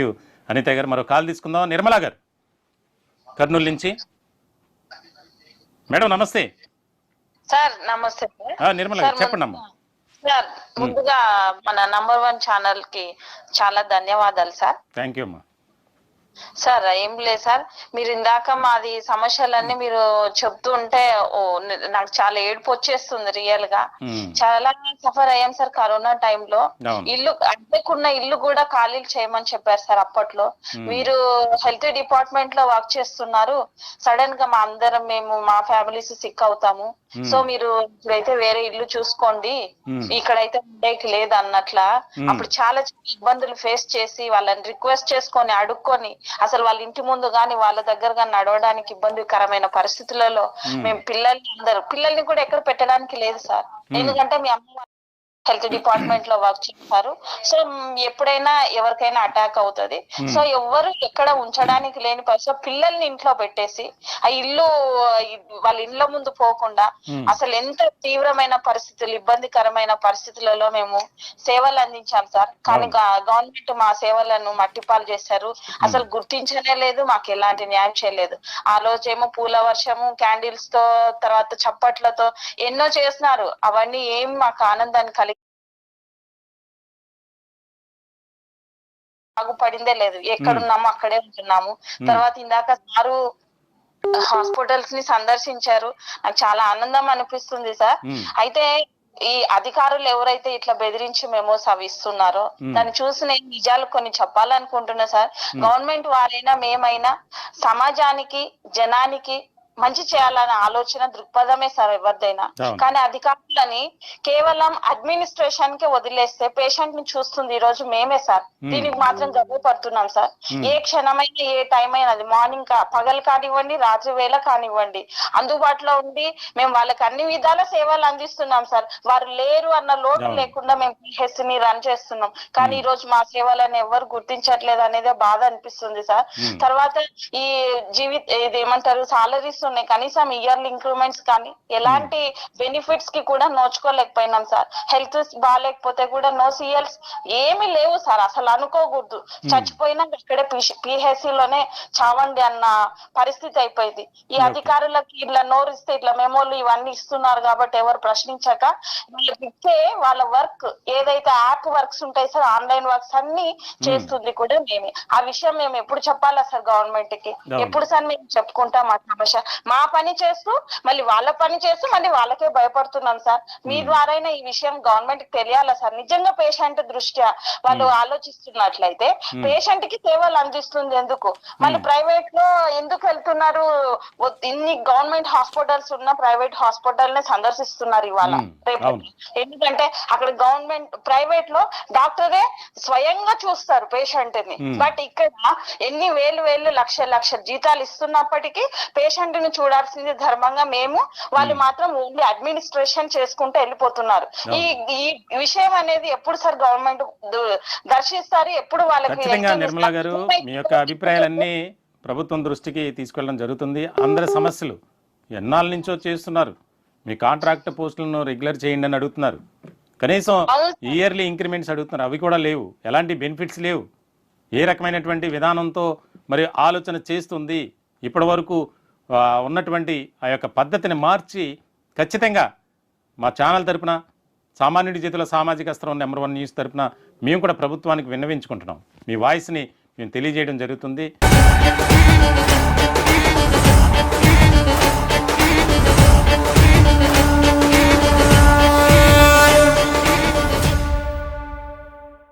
Thank you. Anitha గారు మరో call తీసుకుందాం. నిర్మలా గారు కర్నూలు నుంచి. మేడం నమస్తే. సార్ నమస్తే నిర్మల చెప్పండి అమ్మా. సార్ ముందుగా మన నంబర్ వన్ ఛానల్కి చాలా ధన్యవాదాలు సార్. థ్యాంక్ యూ అమ్మా. సార్ ఏం లేదు సార్. మీరు ఇందాక మాది సమస్యలన్నీ మీరు చెప్తూ ఉంటే నాకు చాలా ఏడుపు వచ్చేస్తుంది రియల్గా. చాలా సఫర్ అయ్యాం సార్ కరోనా టైంలో ఇల్లు అద్దెకున్న ఇల్లు కూడా ఖాళీలు చేయమని చెప్పారు సార్ అప్పట్లో. మీరు హెల్త్ డిపార్ట్మెంట్లో వర్క్ చేస్తున్నారు. సడన్గా మా అందరం మేము మా ఫ్యామిలీస్ సిక్ అవుతాము. సో మీరు ఇప్పుడైతే వేరే ఇల్లు చూసుకోండి. ఇక్కడైతే ఉండేకి లేదు అన్నట్ల. అప్పుడు చాలా ఇబ్బందులు ఫేస్ చేసి వాళ్ళని రిక్వెస్ట్ చేసుకొని అడుక్కొని అసలు వాళ్ళ ఇంటి ముందు గాని వాళ్ళ దగ్గర గాని నడవడానికి ఇబ్బందికరమైన పరిస్థితులలో. మేము పిల్లల్ని అందరు పిల్లల్ని కూడా ఎక్కడ పెట్టడానికి లేదు సార్ ఎందుకంటే మీ అమ్మ హెల్త్ డిపార్ట్మెంట్లో వర్క్ చేస్తారు. సో ఎప్పుడైనా ఎవరికైనా అటాక్ అవుతది. సో ఎవ్వరు ఎక్కడ ఉంచడానికి లేని పరిస్థితి. పిల్లల్ని ఇంట్లో పెట్టేసి ఆ ఇల్లు వాళ్ళ ఇళ్ళ ముందు పోకుండా Hmm. అసలు ఎంత తీవ్రమైన పరిస్థితులు ఇబ్బందికరమైన పరిస్థితులలో మేము సేవలు అందించాం సార్. కానీ గవర్నమెంట్ మా సేవలను మట్టిపాలు చేశారు అసలు గుర్తించనే లేదు మాకు ఎలాంటి న్యాయం చేయలేదు. ఆ రోజేమో పూల వర్షము క్యాండిల్స్తో తర్వాత చప్పట్లతో ఎన్నో చేస్తున్నారు. అవన్నీ ఏం మాకు ఆనందాన్ని కలిగి బాగుపడిందే లేదు. ఎక్కడున్నాము అక్కడే ఉంటున్నాము. తర్వాత ఇందాక సారు హాస్పిటల్స్ని సందర్శించారు. నాకు చాలా ఆనందం అనిపిస్తుంది సార్. అయితే ఈ అధికారులు ఎవరైతే ఇట్లా బెదిరించి మెమోస్ అవి ఇస్తున్నారో. దాన్ని చూసి నేను నిజాలు కొన్ని చెప్పాలనుకుంటున్నా సార్. గవర్నమెంట్ వారైనా మేమైనా సమాజానికి జనానికి మంచి చేయాలనే ఆలోచన దృక్పథమే సార్ ఎవరిదైనా. కానీ అధికారులని కేవలం అడ్మినిస్ట్రేషన్కి వదిలేస్తే పేషెంట్ని చూస్తుంది ఈ రోజు మేమే సార్. దీనికి మాత్రం గర్వపడుతున్నాం సార్. ఏ క్షణమైనా ఏ టైం అయినా అది మార్నింగ్ కా పగలు కానివ్వండి రాత్రి వేళ కానివ్వండి. అందుబాటులో ఉండి మేము వాళ్ళకి అన్ని విధాల సేవలు అందిస్తున్నాం సార్. వారు లేరు అన్న లోటు. లేకుండా మేము పిహెచ్ని రన్ చేస్తున్నాం. కానీ ఈ రోజు మా సేవలను ఎవరు గుర్తించట్లేదు అనేది బాధ అనిపిస్తుంది సార్. తర్వాత ఈ జీవిత ఇది ఏమంటారు సాలరీస్ ఉన్నాయి కనీసం ఇయర్లీ ఇంక్రిమెంట్స్ కానీ ఎలాంటి బెనిఫిట్స్కి కూడా నోచుకోలేకపోయినాం సార్. హెల్త్ బాగాలేకపోతే కూడా నో సిఎల్స్ ఏమీ లేవు సార్. అసలు అనుకోకూడదు. చచ్చిపోయినా ఇక్కడే పిహెచ్లోనే చావండి అన్న పరిస్థితి అయిపోయింది. ఈ. అధికారులకి ఇట్లా నోరిస్తే ఇట్లా మెమోలు ఇవన్నీ ఇస్తున్నారు కాబట్టి ఎవరు ప్రశ్నించక వాళ్ళకి ఇచ్చే వాళ్ళ వర్క్ ఏదైతే యాప్ వర్క్స్ ఉంటాయి సార్ ఆన్లైన్ వర్క్స్ అన్ని చేస్తుంది కూడా మేమే. ఆ విషయం మేము ఎప్పుడు చెప్పాలా సార్ గవర్నమెంట్కి. ఎప్పుడు సార్ మేము చెప్పుకుంటాం మా సమస్య? మా పని చేస్తూ మళ్ళీ వాళ్ళ పని చేస్తూ మళ్ళీ వాళ్ళకే భయపడుతున్నాం సార్. మీ ద్వారైనా ఈ విషయం గవర్నమెంట్కి తెలియాలా సార్? నిజంగా పేషెంట్ దృష్ట్యా వాళ్ళు ఆలోచిస్తున్నట్లయితే పేషెంట్కి సేవలు అందిస్తుంది ఎందుకు? మళ్ళీ ప్రైవేట్లో ఎందుకు వెళ్తున్నారు? ఇన్ని గవర్నమెంట్ హాస్పిటల్స్ ఉన్న ప్రైవేట్ హాస్పిటల్ని సందర్శిస్తున్నారు ఇవాళ. రేపు. ఎందుకంటే అక్కడ గవర్నమెంట్ ప్రైవేట్లో డాక్టరే స్వయంగా చూస్తారు పేషెంట్ని. బట్ ఇక్కడ ఎన్ని వేలు వేలు లక్ష లక్ష జీతాలు ఇస్తున్నప్పటికీ పేషెంట్ ని చూడాల్సింది ధర్మంగా మేము. వాళ్ళు మాత్రం ఓన్లీ అడ్మినిస్ట్రేషన్ చేసుకుంటూ వెళ్ళిపోతున్నారు. ఈ ఈ విషయం అనేది ఎప్పుడు సార్ గవర్నమెంట్ దర్శిస్తారు? ఎప్పుడు వాళ్ళకి ఖచ్చితంగా? నిర్మలా గారు మీ యొక్క అభిప్రాయాలన్నీ ప్రభుత్వం దృష్టికి తీసుకెళ్ళడం జరుగుతుంది. అందరి సమస్యలు ఎన్నాళ్ళ నుంచో చేస్తున్నారు. మీ కాంట్రాక్ట్ పోస్టులను రెగ్యులర్ చేయండి అని అడుగుతున్నారు. కనీసం. ఇయర్లీ ఇంక్రిమెంట్స్ అడుగుతున్నారు. అవి కూడా లేవు. ఎలాంటి బెనిఫిట్స్ లేవు. ఏ రకమైనటువంటి విధానంతో మరి ఆలోచన చేస్తుంది? ఇప్పటి వరకు ఉన్నటువంటి ఆ యొక్క పద్ధతిని మార్చి ఖచ్చితంగా మా ఛానల్ తరపున సామాన్యుడి చేతిలో సామాజిక అస్త్రం నెంబర్ వన్ న్యూస్ తరపున మేము కూడా ప్రభుత్వానికి విన్నవించుకుంటున్నాం. మీ వాయిస్ని మేము తెలియజేయడం జరుగుతుంది.